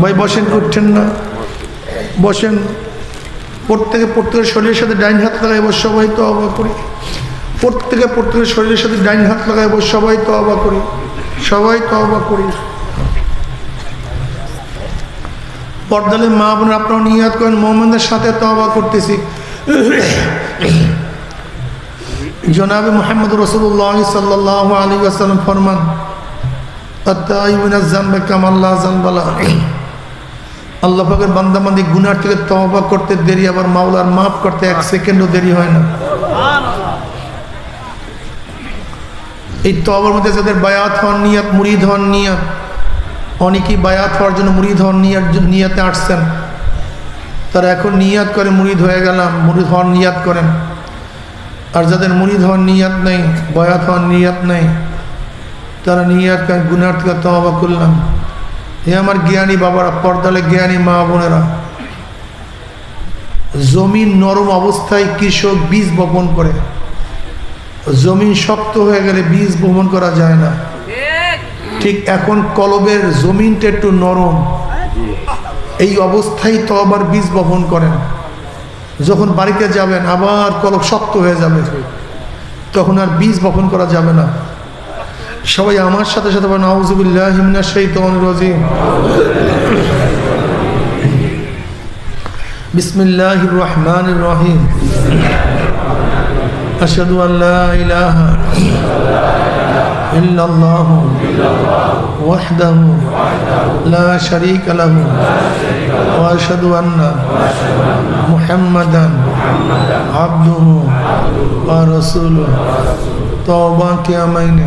ভাই, বসেন, উঠছেন না। বসেন। প্রত্যেকে প্রত্যেকের শরীরের সাথে ডাইন হাত লাগাই বস, সবাই তো অবাক করি। প্রত্যেকে প্রত্যেকের শরীরের সাথে ডাইন হাত লাগাই বস, সবাই তো অবাক করি। সবাই তো অবাক করি। পর্দালে মা বোনের আপনারা নিয়াত করেন, মোহাম্মদের সাথে তো অবাক করতেছি। জনাব মোহাম্মদ রসুল্লাহ সাল্লাহ আলী আসালাম ফরমান জানবে কামাল্লাহ জানবালা আল্লাহ পাকের বান্দাবান্দি গুনার থেকে তবা করতে দেরি, আবার মাওলার মাফ করতে এক সেকেন্ডও দেরি হয় না। এই তবার মধ্যে যাদের বায়াত হওয়ার নিয়াত মুড়িদ হওয়ার নিয়াত, অনেকেই বায়াত হওয়ার জন্য মুড়িদ হওয়ার নিয়াত, নিয়াতে আসছেন। তারা এখন নিয়াত করে মুড়িদ হয়ে গেলাম মুড়িদ হওয়ার নিয়াত করেন। আর যাদের মুড়িদ হওয়ার নিয়াত নেই, বয়াত হওয়ার নিয়াত নেই, তারা নিয়াত গুনার থেকে তবা করলাম। হে আমার জ্ঞানী বাবারা, পর্দালে জ্ঞানী মা বোনেরা, জমিন নরম অবস্থায় কৃষক বীজ বপন করে। জমিন শক্ত হয়ে গেলে বীজ বপন করা যায় না। ঠিক এখন কলবের জমিনটা একটু নরম। এই অবস্থায় তো আবার বীজ বপন করেন। যখন বাড়িতে যাবেন, আবার কলব শক্ত হয়ে যাবে। তখন আর বীজ বপন করা যাবে না। সবাই আমার সাথে সাথে বলেন আউজুবিল্লাহ হিমনা শৈতন রাজিম। বিসমিল্লাহ রহমান রহিম। আশহাদু আল্লা ইলাহা إلا الله وحده لا شريك له وأشهد أن محمدا عبده ورسوله तोबा क्या मैंने।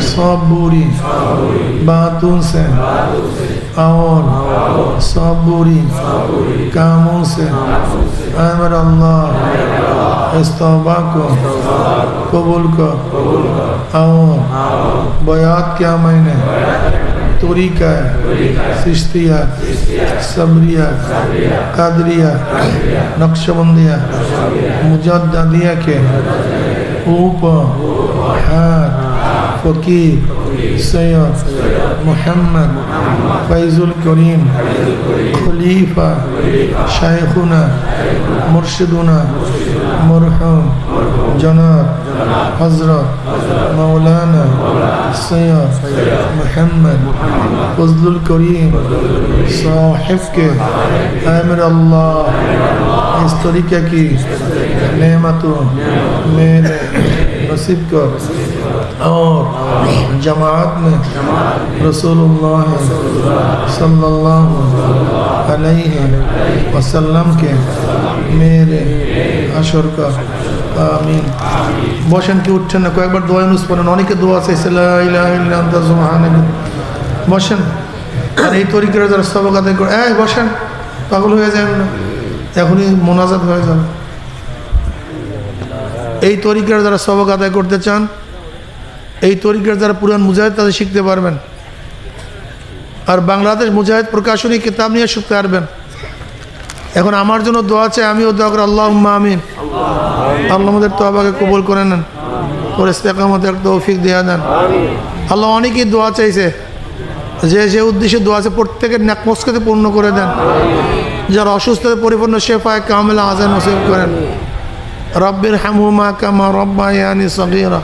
सब बुरी। बातों से। और सब बुरी। कामों से। अमर अल्लाह। इस तोबा को कबूल कर। और बयात क्या मैंने। तोरीका सिश्तिया, सबरिया, कादरिया, नक्शबंदिया मुजदिया के أوبا حاد فقير سيد محمد فيض الكريم خليفة شيخنا مرشدنا مرحوم جناب حضرت مولانا سيد محمد فضل الكريم صاحبك أمر الله اس नेमतों में नसीब कर और जमात में रसूलुल्लाह सल्लल्लाहु अलैहि वसल्लम के मेरे अशर का आमीन बोशन की उठन को एक बार दुआ अनुस्मरण अनेक दुआ से इला इलाहा इल्ला अंत सुभान अल्लाह बोशन এই তরিকার যারা সবক আদায় করে এই তরিকার যারা সবক আদায় করতে চান, এই তরিকার যারা পুরান মুজাহিদ, তাদের শিখতে পারবেন। আর বাংলাদেশ মুজাহিদ প্রকাশনী কিতাব নিয়ে শিখতে পারবেন। এখন আমার জন্য দোয়া আছে আমিও দোয়া করি আল্লাহ আমিন। আল্লাহ আমাদের তো আবাকে কবুল করে নেন, ওর ইস্তেকামতের তৌফিক দেওয়া দেন। আল্লাহ অনেকেই দোয়া চাইছে, যে যে উদ্দেশ্যে দোয়া আছে, প্রত্যেকের ন্যাকমস্কতে পূর্ণ করে দেন। যারা অসুস্থতে পরিপূর্ণ, শেফায় কামেলা, আজান নসিব করেন। রব্বির হামহুমা কামা রব্বা ইয়ানি সগীরা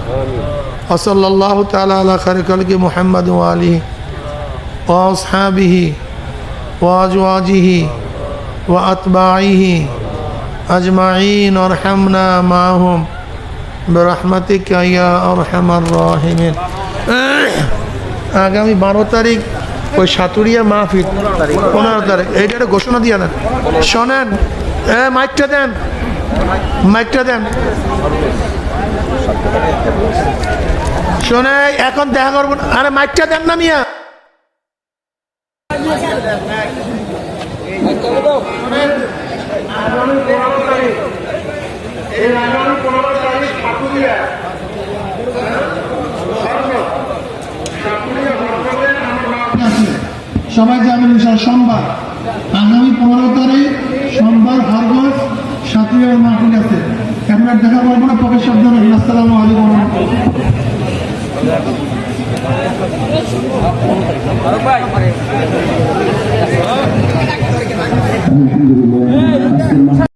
وصلى الله تعالى على خير خلق محمد وآله وأصحابه وأزواجه وأتباعه أجمعين وارحمنا معهم برحمتك يا أرحم الراحمين আগামী বারো তারিখ ওই সাতুরিয়া মাহফিল পনেরো তারিখ এইটা একটা ঘোষণা দিয়ে দেন শোনেন এ মাইকটা দেন মাইকটা দেন। শোনে, এখন দেখা করব আরে, মাইকটা দেন না মিয়া। সবাই যাবেন সোমবার আগামী পনেরো তারিখ সোমবার সাথী আমার মাহফিল আছে এখন আর দেখা পাবো না পকেট শব্দ রাখি আসসালাম আলাইকুম। আলহামদুলিল্লাহ